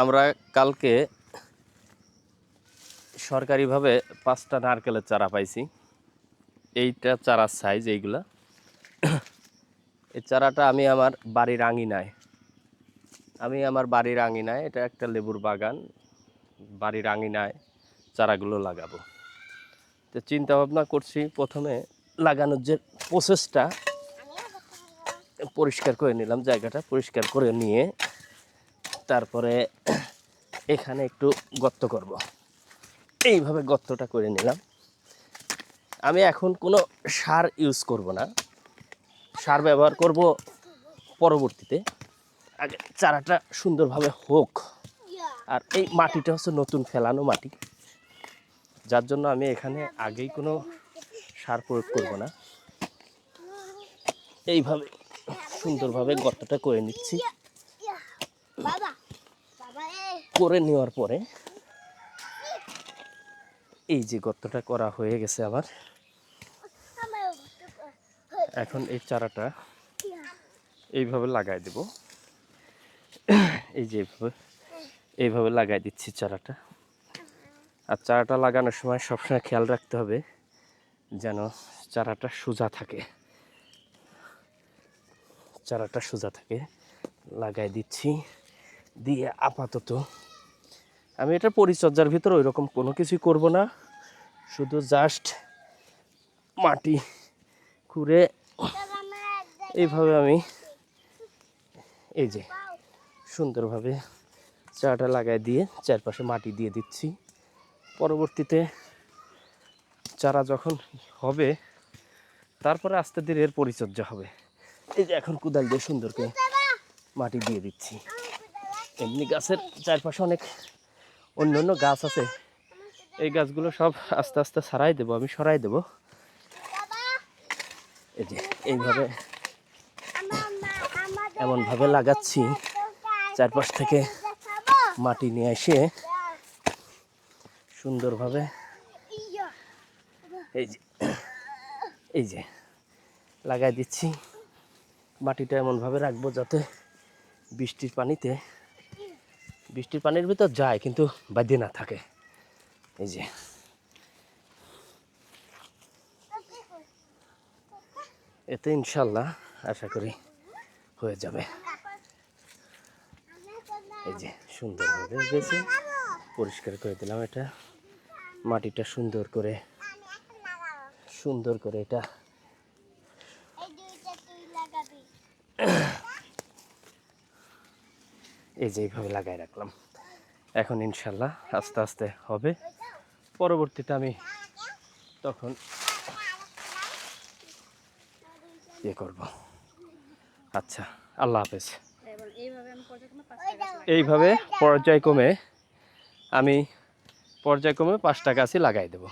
আমরা কালকে সরকারিভাবে পাঁচটা নারকেলের চারা পাইছি। এইটা চারার সাইজ এইগুলা। এই চারাটা আমি আমার বাড়ির আঙিনায়। আমি আমার বাড়ির আঙিনায়, এটা একটা লেবুর বাগান। বাড়ির আঙিনায় চারাগুলো লাগাবো। তো চিন্তা ভাবনা করছি প্রথমে লাগানোর যে প্রসেসটা পরিষ্কার করে নিলাম, জায়গাটা পরিষ্কার করে নিয়ে তারপরে এখানে একটু গর্ত করব। এইভাবে গর্তটা করে নিলাম। আমি এখন কোনো সার ইউজ করব না। সার ব্যবহার করব পরবর্তীতে। আগে চারাটা সুন্দরভাবে হোক। আর এই মাটিটা হচ্ছে নতুন ফেলানো মাটি। যার জন্য আমি এখানে আগেই কোনো সার প্রয়োগ করব না। এইভাবে সুন্দরভাবে গর্তটা করে নিচ্ছি। বাবা করে নেওয়ার পরে এই যে গর্তটা করা হয়ে গেছে আমার এখন এই চারাটা এইভাবে লাগাই দেব। এই যে এইভাবে এইভাবে লাগাই দিচ্ছি চারাটা। আর চারাটা লাগানোর সময় সবসময় খেয়াল রাখতে হবে যেন চারাটা সোজা থাকে। চারাটা সোজা থাকে। লাগাই দিচ্ছি, দিয়ে আপাতত আমি এটা পরিচর্যার ভিতর ওই রকম কোনো কিছুই করব না। শুধু জাস্ট মাটি খুঁড়ে এইভাবে আমি এই যে সুন্দরভাবে চারাটা লাগাই দিয়ে চারপাশে মাটি দিয়ে দিচ্ছি। পরবর্তীতে চারা যখন হবে, তারপরে আস্তে ধীরে এর পরিচর্যা হবে। এই যে এখন কোদাল দিয়ে সুন্দর করে মাটি দিয়ে দিচ্ছি। এমনি গাছের চারপাশে অনেক অন্য অন্য গাছ আছে। এই গাছগুলো সব আস্তে আস্তে সারাই দেবো, আমি সরাই দেবো। এই যে, এইভাবে এমনভাবে লাগাচ্ছি, চারপাশ থেকে মাটি নিয়ে এসে সুন্দরভাবে। এই যে এই যে, লাগাই দিচ্ছি। মাটিটা এমনভাবে রাখব যাতে বৃষ্টির পানিতে বৃষ্টির পানির ভিতর যায় কিন্তু বাদে না থাকে। এই যে। এতে ইনশাল্লাহ আশা করি হয়ে যাবে। এই যে সুন্দরভাবে গেছে পরিষ্কার করে দিলাম এটা। মাটিটা সুন্দর করে সুন্দর করে এটা এই দুইটা তুই লাগাবি এই যে এইভাবে লাগাই রাখলাম। এখন ইনশাল্লাহ আস্তে আস্তে হবে। পরবর্তীতে আমি তখন ইয়ে করব। আচ্ছা আল্লাহ হাফেজ। এইভাবে পর্যায়ক্রমে আমি পর্যায়ক্রমে পাঁচটা গাছই লাগাই দেবো।